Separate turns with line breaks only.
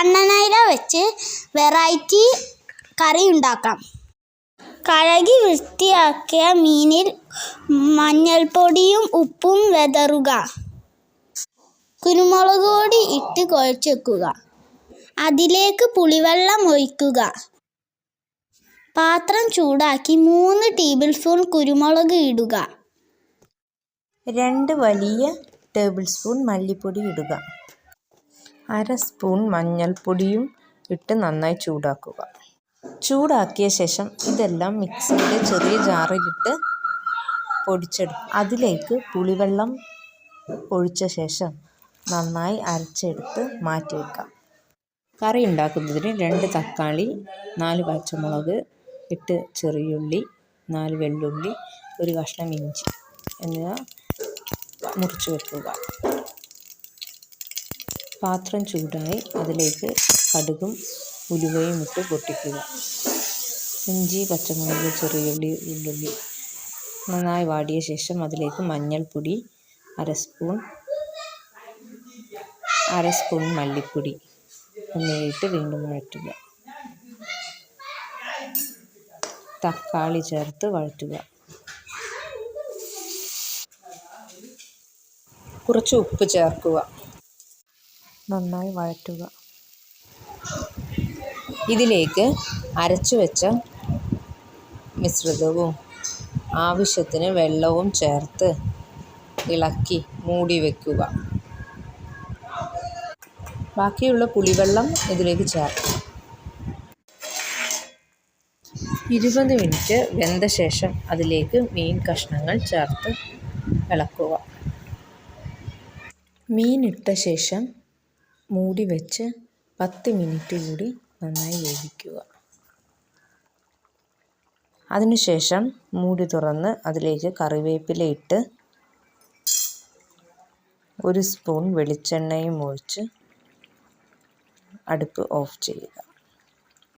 കണ്ണനയില വെച്ച് വെറൈറ്റി കറി ഉണ്ടാക്കാം. കഴുകി വൃത്തിയാക്കിയ മീനിൽ മഞ്ഞൾപ്പൊടിയും ഉപ്പും വെതറുക. കുരുമുളക് പൊടി ഇട്ട് കുഴച്ചെക്കുക. അതിലേക്ക് പുളിവെള്ളം ഒഴിക്കുക. പാത്രം ചൂടാക്കി മൂന്ന് ടേബിൾ സ്പൂൺ കുരുമുളക് ഇടുക.
രണ്ട് വലിയ ടേബിൾ സ്പൂൺ മല്ലിപ്പൊടി ഇടുക. അര സ്പൂൺ മഞ്ഞൾപ്പൊടിയും ഇട്ട് നന്നായി ചൂടാക്കുക. ചൂടാക്കിയ ശേഷം ഇതെല്ലാം മിക്സിയുടെ ചെറിയ ജാറിലിട്ട് പൊടിച്ചെടുക്കും. അതിലേക്ക് പുളിവെള്ളം ഒഴിച്ച ശേഷം നന്നായി അരച്ചെടുത്ത് മാറ്റി വയ്ക്കാം കറി ഉണ്ടാക്കുന്നതിന് രണ്ട് തക്കാളി നാല് പച്ചമുളക് എട്ട് ചെറിയുള്ളി നാല് വെള്ളുള്ളി ഒരു കഷ്ണം ഇഞ്ചി എന്നിവ മുറിച്ച് വെക്കുക. പാത്രം ചൂടായി അതിലേക്ക് കടുകും ഉലുവയും ഇട്ട് പൊട്ടിക്കുക. ഇഞ്ചി പച്ചമുളക് ചെറിയുള്ളി ഉള്ളുള്ളി നന്നായി വാടിയ ശേഷം അതിലേക്ക് മഞ്ഞൾപ്പൊടി അര സ്പൂൺ അര സ്പൂൺ മല്ലിപ്പൊടി എന്നിവയിട്ട് വീണ്ടും വഴറ്റുക. തക്കാളി ചേർത്ത് വഴറ്റുക. കുറച്ച് ഉപ്പ് ചേർക്കുക. നന്നായി വഴറ്റുക. ഇതിലേക്ക് അരച്ചു വെച്ച മിശ്രിതവും ആവശ്യത്തിന് വെള്ളവും ചേർത്ത് ഇളക്കി മൂടി വയ്ക്കുക ബാക്കിയുള്ള പുളിവെള്ളം ഇതിലേക്ക് ചേർക്കുക ഇരുപത് മിനിറ്റ് വെന്ത ശേഷം അതിലേക്ക് മീൻ കഷ്ണങ്ങൾ ചേർത്ത് ഇളക്കുക. മീനിട്ട ശേഷം മൂടി വെച്ച് പത്ത് മിനിറ്റ് കൂടി നന്നായി വേവിക്കുക. അതിനുശേഷം മൂടി തുറന്ന് അതിലേക്ക് കറിവേപ്പില ഇട്ട് ഒരു സ്പൂൺ വെളിച്ചെണ്ണയും ഒഴിച്ച് അടുപ്പ് ഓഫ് ചെയ്യുക.